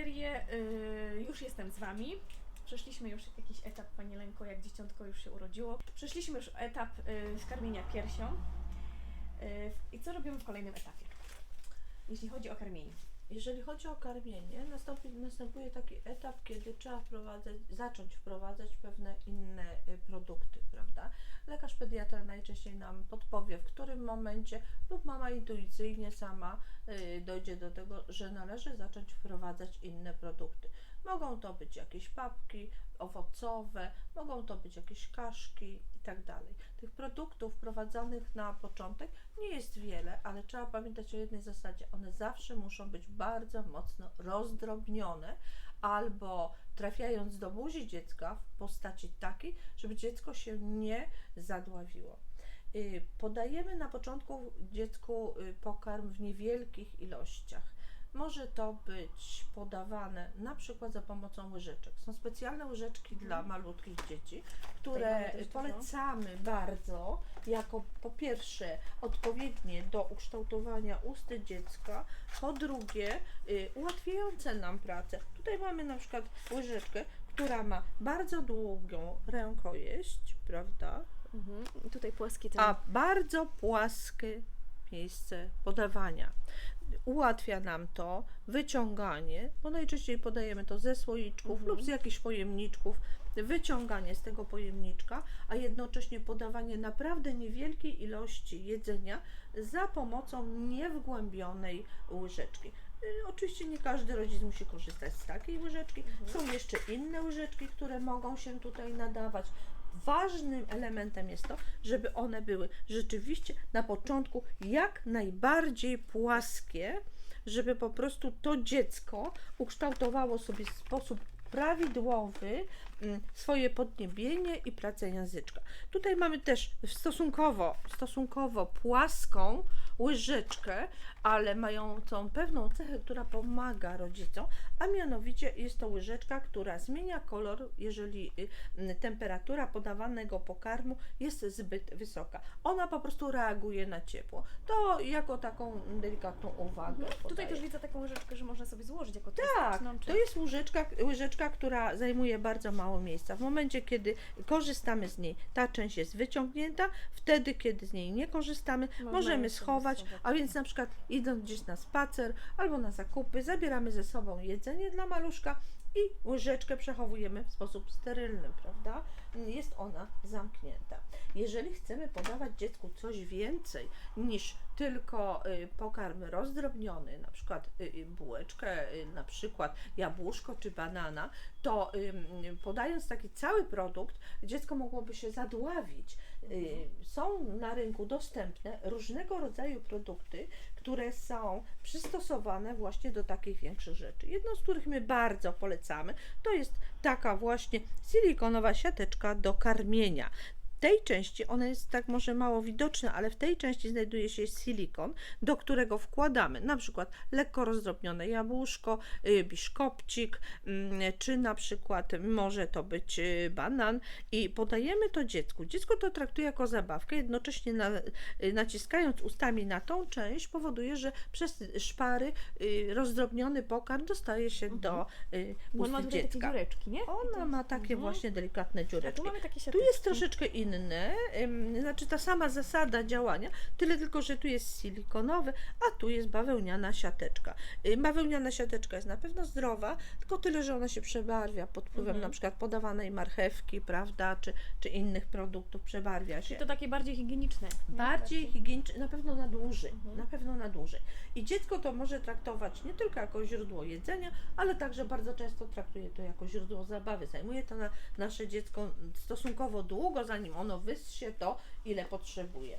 bakterie. Y, już jestem z Wami. Przeszliśmy już jakiś etap, Pani Lenko, jak dzieciątko już się urodziło. Przeszliśmy już etap y, karmienia piersią. Y, I co robimy w kolejnym etapie? Jeśli chodzi o karmienie. Jeżeli chodzi o karmienie, nastąpi, następuje taki etap, kiedy trzeba wprowadzać, zacząć wprowadzać pewne inne y, produkty, prawda? Lekarz pediatra najczęściej nam podpowie, w którym momencie, lub mama intuicyjnie sama y, dojdzie do tego, że należy zacząć wprowadzać inne produkty. Mogą to być jakieś papki owocowe, mogą to być jakieś kaszki i tak. Tych produktów wprowadzanych na początek nie jest wiele, ale trzeba pamiętać o jednej zasadzie. One zawsze muszą być bardzo mocno rozdrobnione albo trafiając do buzi dziecka w postaci takiej, żeby dziecko się nie zadławiło. Y, Podajemy na początku dziecku y, pokarm w niewielkich ilościach. Może to być podawane na przykład za pomocą łyżeczek. Są specjalne łyżeczki dla malutkich dzieci, które też dużo. polecamy bardzo jako po pierwsze odpowiednie do ukształtowania usty dziecka, po drugie y, ułatwiające nam pracę. Tutaj mamy na przykład łyżeczkę, która ma bardzo długą rękojeść, prawda? Mhm. Tutaj płaskie ten... a bardzo płaskie miejsce podawania. Ułatwia nam to wyciąganie, bo najczęściej podajemy to ze słoiczków Mhm. lub z jakichś pojemniczków, wyciąganie z tego pojemniczka, a jednocześnie podawanie naprawdę niewielkiej ilości jedzenia za pomocą niewgłębionej łyżeczki. Y, Oczywiście nie każdy rodzic musi korzystać z takiej łyżeczki. Są jeszcze inne łyżeczki, które mogą się tutaj nadawać. Ważnym elementem jest to, żeby one były rzeczywiście na początku jak najbardziej płaskie, żeby po prostu to dziecko ukształtowało sobie sposób prawidłowy mm, swoje podniebienie i pracę języczka. Tutaj mamy też stosunkowo, stosunkowo płaską łyżeczkę, ale mającą pewną cechę, która pomaga rodzicom, a mianowicie jest to łyżeczka, która zmienia kolor, jeżeli y, temperatura podawanego pokarmu jest zbyt wysoka. Ona po prostu reaguje na ciepło. To jako taką delikatną uwagę. Tutaj też widzę taką łyżeczkę, że można sobie złożyć jako Tak, czy... to jest łyżeczka, łyżeczka, która zajmuje bardzo mało miejsca. W momencie, kiedy korzystamy z niej, ta część jest wyciągnięta, wtedy, kiedy z niej nie korzystamy, możemy schować, schować. a więc na przykład idąc gdzieś na spacer albo na zakupy, zabieramy ze sobą jedzenie dla maluszka i łyżeczkę przechowujemy w sposób sterylny, prawda? Jest ona zamknięta. Jeżeli chcemy podawać dziecku coś więcej niż tylko y, pokarm rozdrobniony, na przykład y, y, bułeczkę, na przykład jabłuszko czy banana, to podając taki cały produkt, dziecko mogłoby się zadławić. Y, Są na rynku dostępne różnego rodzaju produkty, które są przystosowane właśnie do takich większych rzeczy. Jedną z których my bardzo polecamy, to jest taka właśnie silikonowa siateczka do karmienia. W tej części, ona jest tak może mało widoczna, ale w tej części znajduje się silikon, do którego wkładamy na przykład lekko rozdrobnione jabłuszko, y, biszkopcik, mm, czy na przykład może to być y, banan i podajemy to dziecku. Dziecko to traktuje jako zabawkę, jednocześnie na, y, naciskając ustami na tą część powoduje, że przez szpary rozdrobniony pokarm dostaje się do y, Bo ust on ma tutaj takie dziecka. dziureczki, nie? Ona ma takie Mhm. właśnie delikatne tu dziureczki. Tu siateczki. jest troszeczkę inne, znaczy ta sama zasada działania, tyle tylko, że tu jest silikonowy, a tu jest bawełniana siateczka. Bawełniana siateczka jest na pewno zdrowa, tylko tyle, że ona się przebarwia pod wpływem Mhm. na przykład podawanej marchewki, prawda, czy, czy innych produktów, przebarwia się. Czyli to takie bardziej higieniczne. Bardziej higieniczne, na pewno na dłużej, Mhm. na pewno na dłużej. I dziecko to może traktować nie tylko jako źródło jedzenia, ale także bardzo często traktuje to jako źródło zabawy. Zajmuje to na, nasze dziecko stosunkowo długo, zanim ono wyssie to, ile potrzebuje.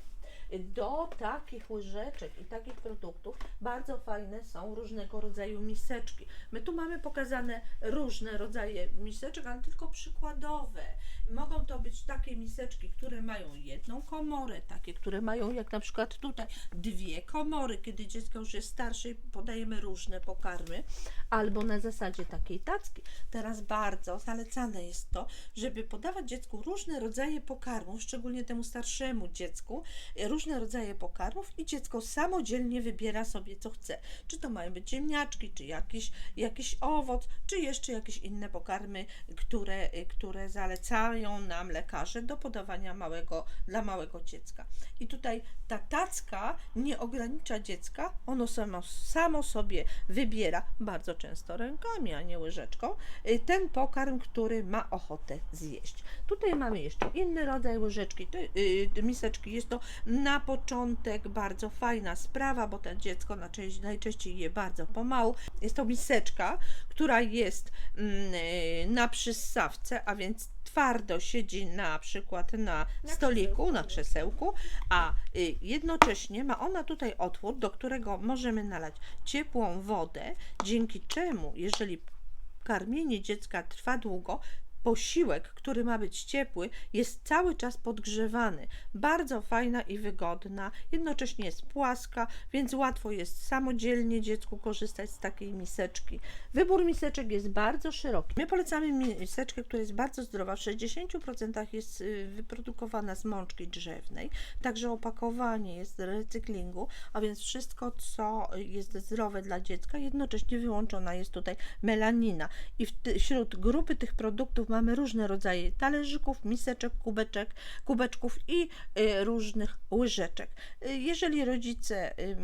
Do takich łyżeczek i takich produktów bardzo fajne są różnego rodzaju miseczki. My tu mamy pokazane różne rodzaje miseczek, ale tylko przykładowe. Mogą to być takie miseczki, które mają jedną komorę, takie, które mają jak na przykład tutaj dwie komory, kiedy dziecko już jest starsze i podajemy różne pokarmy, albo na zasadzie takiej tacki. Teraz bardzo zalecane jest to, żeby podawać dziecku różne rodzaje pokarmów, szczególnie temu starszemu dziecku, różne różne rodzaje pokarmów i dziecko samodzielnie wybiera sobie, co chce. Czy to mają być ziemniaczki, czy jakiś, jakiś owoc, czy jeszcze jakieś inne pokarmy, które, które zalecają nam lekarze do podawania małego, dla małego dziecka. I tutaj ta tacka nie ogranicza dziecka, ono samo, samo sobie wybiera, bardzo często rękami, a nie łyżeczką, y, ten pokarm, który ma ochotę zjeść. Tutaj mamy jeszcze inny rodzaj łyżeczki, y, miseczki. Jest to na początek bardzo fajna sprawa, bo ten dziecko najczęściej, najczęściej je bardzo pomału. Jest to miseczka, która jest mm, y, na przyssawce, a więc twardo siedzi na przykład na, Na stoliku, krzesełku. na krzesełku, a y, jednocześnie ma ona tutaj otwór, do którego możemy nalać ciepłą wodę, dzięki czemu, jeżeli karmienie dziecka trwa długo, posiłek, który ma być ciepły, jest cały czas podgrzewany. Bardzo fajna i wygodna, jednocześnie jest płaska, więc łatwo jest samodzielnie dziecku korzystać z takiej miseczki. Wybór miseczek jest bardzo szeroki. My polecamy miseczkę, która jest bardzo zdrowa. W 60% jest y, wyprodukowana z mączki drzewnej, także opakowanie jest z recyklingu, a więc wszystko, co jest zdrowe dla dziecka, jednocześnie wyłączona jest tutaj melanina. I wśród grupy tych produktów mamy różne rodzaje talerzyków, miseczek, kubeczek, kubeczków i y, różnych łyżeczek. Y, jeżeli rodzice y,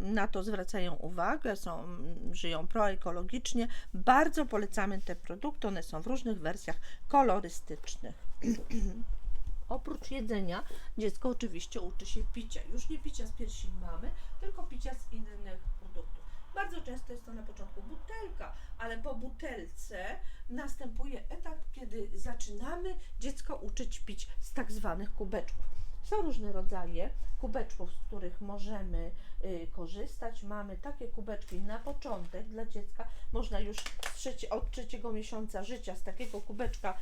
na to zwracają uwagę, są, żyją proekologicznie, bardzo polecamy te produkty. One są w różnych wersjach kolorystycznych. Oprócz jedzenia, dziecko oczywiście uczy się picia. Już nie picia z piersi mamy, tylko picia z innych. Bardzo często jest to na początku butelka, ale po butelce następuje etap, kiedy zaczynamy dziecko uczyć pić z tak zwanych kubeczków. Są różne rodzaje kubeczków, z których możemy korzystać. Mamy takie kubeczki na początek dla dziecka. Można już od trzeciego miesiąca życia z takiego kubeczka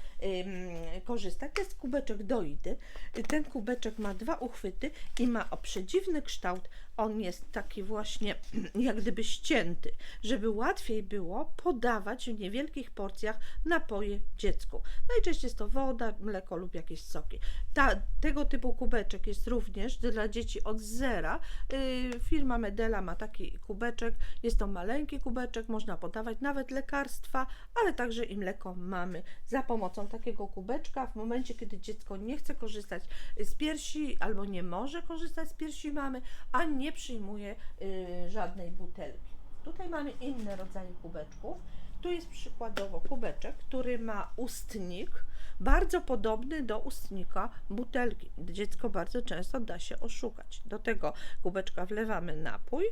korzystać. To jest kubeczek doidy. Y, Ten kubeczek ma dwa uchwyty i ma o przedziwny kształt. On jest taki właśnie jak gdyby ścięty, żeby łatwiej było podawać w niewielkich porcjach napoje dziecku. Najczęściej jest to woda, mleko lub jakieś soki. Ta, tego typu kubeczek jest również dla dzieci od zera. Yy, firma Medela ma taki kubeczek. Jest to maleńki kubeczek, można podawać nawet lekarstwa, ale także i mleko mamy za pomocą takiego kubeczka. W momencie, kiedy dziecko nie chce korzystać z piersi albo nie może korzystać z piersi mamy, a nie przyjmuje y, żadnej butelki. Tutaj mamy inne rodzaje kubeczków. Tu jest przykładowo kubeczek, który ma ustnik, bardzo podobny do ustnika butelki. Dziecko bardzo często da się oszukać. Do tego kubeczka wlewamy napój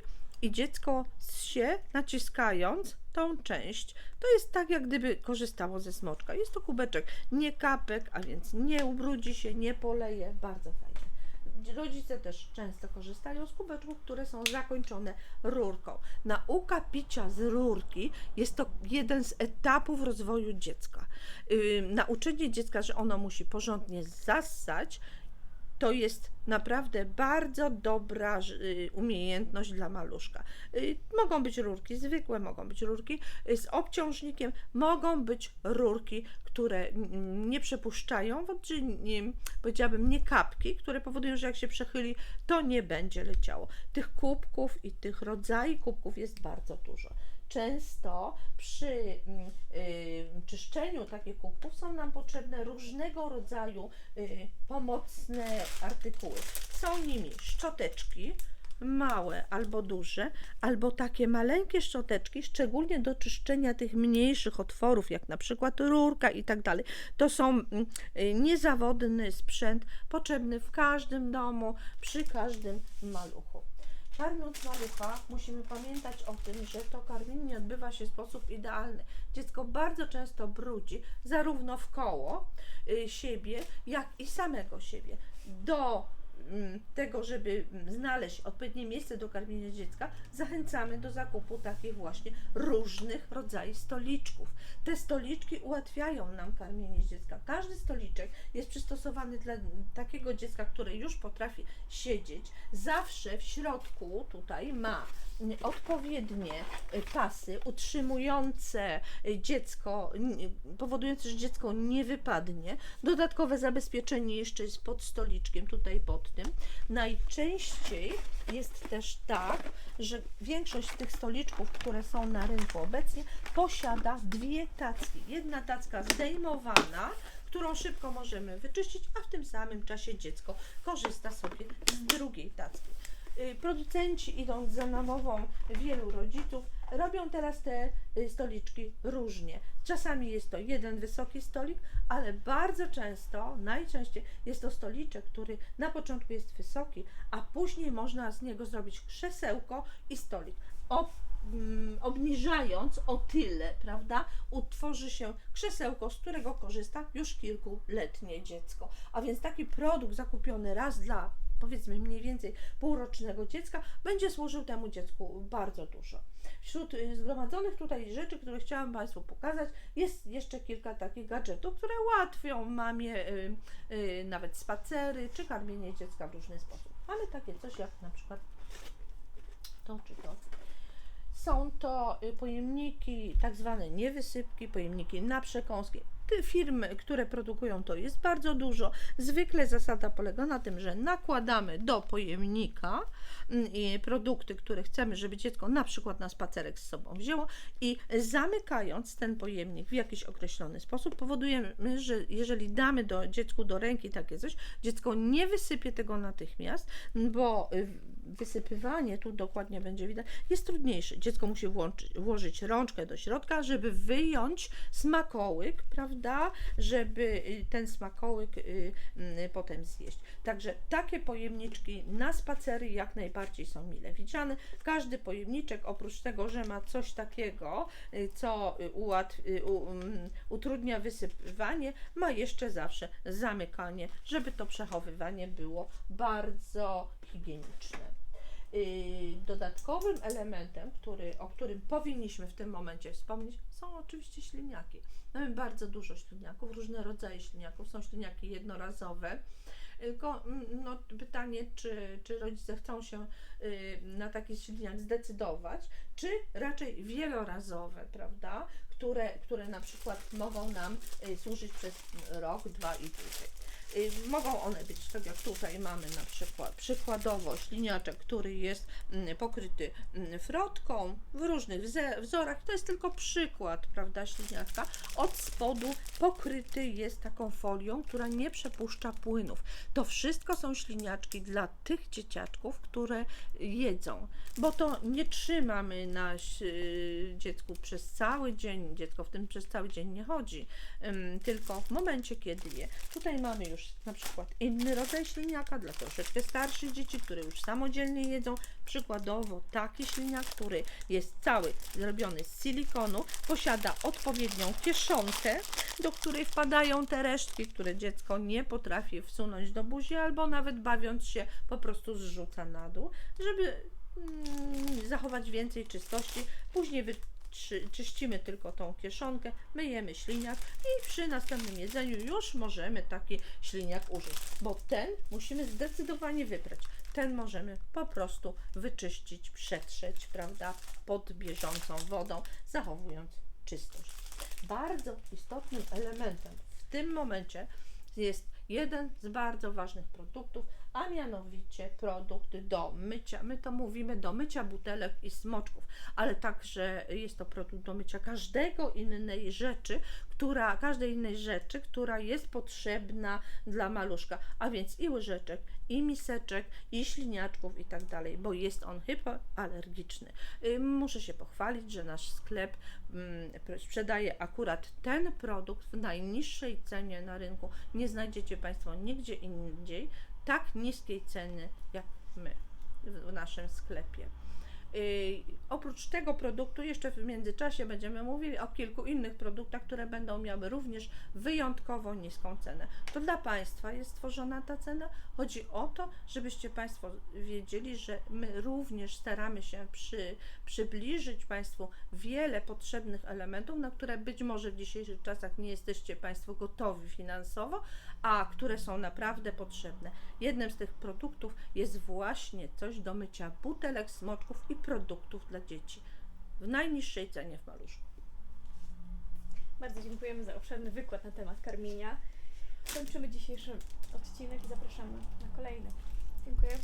i dziecko się naciskając tą część, to jest tak, jak gdyby korzystało ze smoczka. Jest to kubeczek nie kapek, a więc nie ubrudzi się, nie poleje. Bardzo fajnie. Rodzice też często korzystają z kubeczków, które są zakończone rurką. Nauka picia z rurki jest to jeden z etapów rozwoju dziecka. Yy, nauczenie dziecka, że ono musi porządnie zassać, to jest naprawdę bardzo dobra y, umiejętność dla maluszka. Y, Mogą być rurki zwykłe, mogą być rurki y, z obciążnikiem, mogą być rurki, które nie przepuszczają, czy nie, powiedziałabym nie kapki, które powodują, że jak się przechyli, to nie będzie leciało. Tych kubków i tych rodzajów kubków jest bardzo dużo. Często przy mm, czyszczeniu takich kubków są nam potrzebne różnego rodzaju y, pomocne artykuły. Są nimi szczoteczki, małe albo duże, albo takie maleńkie szczoteczki, szczególnie do czyszczenia tych mniejszych otworów, jak na przykład rurka i tak dalej. To są mm, y, niezawodny sprzęt potrzebny w każdym domu, przy każdym maluchu. Karmiąc malucha, musimy pamiętać o tym, że to karmienie nie odbywa się w sposób idealny. Dziecko bardzo często brudzi zarówno w koło y, siebie, jak i samego siebie. Do tego, żeby mm, znaleźć odpowiednie miejsce do karmienia dziecka, zachęcamy do zakupu takich właśnie różnych rodzajów stoliczków. Te stoliczki ułatwiają nam karmienie dziecka. Każdy stoliczek jest przystosowany dla takiego dziecka, które już potrafi siedzieć. Zawsze w środku tutaj ma mm, odpowiednie y, pasy utrzymujące y, dziecko, powodujące, że dziecko nie wypadnie. Dodatkowe zabezpieczenie jeszcze jest pod stoliczkiem, tutaj pod tym. Najczęściej jest też tak, że większość tych stoliczków, które są na rynku obecnie, posiada dwie tacki. Jedna tacka zdejmowana, którą szybko możemy wyczyścić, a w tym samym czasie dziecko korzysta sobie z drugiej tacki. Y, Producenci, idąc za namową wielu rodziców, robią teraz te y, stoliczki różnie. Czasami jest to jeden wysoki stolik, ale bardzo często, najczęściej jest to stoliczek, który na początku jest wysoki, a później można z niego zrobić krzesełko i stolik. Mm, obniżając o tyle, prawda, utworzy się krzesełko, z którego korzysta już kilkuletnie dziecko. A więc taki produkt zakupiony raz dla powiedzmy mniej więcej półrocznego dziecka będzie służył temu dziecku bardzo dużo. Wśród y, zgromadzonych tutaj rzeczy, które chciałam Państwu pokazać, jest jeszcze kilka takich gadżetów, które ułatwią mamie y, y, nawet spacery czy karmienie dziecka w różny sposób. Mamy takie coś jak na przykład to czy to. Są to y, pojemniki, tak zwane niewysypki, pojemniki na przekąski. Te firmy, które produkują to jest bardzo dużo. Zwykle zasada polega na tym, że nakładamy do pojemnika mm, produkty, które chcemy, żeby dziecko na przykład na spacerek z sobą wzięło i zamykając ten pojemnik w jakiś określony sposób powodujemy, że jeżeli damy do dziecku do ręki takie coś, dziecko nie wysypie tego natychmiast, bo y, wysypywanie, tu dokładnie będzie widać, jest trudniejsze. Dziecko musi włączyć, włożyć rączkę do środka, żeby wyjąć smakołyk, prawda, żeby y, ten smakołyk y, y, potem zjeść. Także takie pojemniczki na spacery jak najbardziej są mile widziane. Każdy pojemniczek, oprócz tego, że ma coś takiego, y, co y, ułatw, y, u, um, utrudnia wysypywanie, ma jeszcze zawsze zamykanie, żeby to przechowywanie było bardzo higieniczne. Y, Dodatkowym elementem, który, o którym powinniśmy w tym momencie wspomnieć, są oczywiście śliniaki. Mamy bardzo dużo śliniaków, różne rodzaje śliniaków. Są śliniaki jednorazowe. Tylko mm, no, pytanie, czy, czy rodzice chcą się y, na taki śliniak zdecydować, czy raczej wielorazowe, prawda, które, które na przykład mogą nam y, służyć przez rok, dwa i dłużej. Y, Mogą one być, tak jak tutaj mamy na przykład, przykładowo śliniaczek, który jest mm, pokryty mm, frotką w różnych wzorach. To jest tylko przykład, prawda, śliniaczka. Od spodu pokryty jest taką folią, która nie przepuszcza płynów. To wszystko są śliniaczki dla tych dzieciaczków, które jedzą, bo to nie trzymamy na dziecku przez cały dzień. Dziecko w tym przez cały dzień nie chodzi, tylko w momencie, kiedy je. Tutaj mamy już na przykład inny rodzaj śliniaka dla troszeczkę starszych dzieci, które już samodzielnie jedzą. Przykładowo taki śliniak, który jest cały zrobiony z silikonu, posiada odpowiednią kieszonkę, do której wpadają te resztki, które dziecko nie potrafi wsunąć do buzi, albo nawet bawiąc się po prostu zrzuca na dół, żeby mm, zachować więcej czystości. Później czy, czyścimy tylko tą kieszonkę, myjemy śliniak i przy następnym jedzeniu już możemy taki śliniak użyć, bo ten musimy zdecydowanie wybrać. Ten możemy po prostu wyczyścić, przetrzeć, prawda, pod bieżącą wodą, zachowując czystość. Bardzo istotnym elementem w tym momencie jest jeden z bardzo ważnych produktów, a mianowicie produkt do mycia. My to mówimy do mycia butelek i smoczków, ale także jest to produkt do mycia każdego innej rzeczy, która, każdej innej rzeczy, która jest potrzebna dla maluszka, a więc i łyżeczek, i miseczek, i śliniaczków i tak dalej, bo jest on hypoalergiczny. Y, Muszę się pochwalić, że nasz sklep mm, pr- sprzedaje akurat ten produkt w najniższej cenie na rynku. Nie znajdziecie Państwo nigdzie indziej tak niskiej ceny jak my w naszym sklepie. Yy, oprócz tego produktu, jeszcze w międzyczasie będziemy mówili o kilku innych produktach, które będą miały również wyjątkowo niską cenę. To dla Państwa jest stworzona ta cena. Chodzi o to, żebyście Państwo wiedzieli, że my również staramy się przy, przybliżyć Państwu wiele potrzebnych elementów, na które być może w dzisiejszych czasach nie jesteście Państwo gotowi finansowo, a które są naprawdę potrzebne. Jednym z tych produktów jest właśnie coś do mycia butelek, smoczków i produktów dla dzieci w najniższej cenie w maluszku. Bardzo dziękujemy za obszerny wykład na temat karmienia. Kończymy dzisiejszy odcinek i zapraszamy na kolejny. Dziękuję.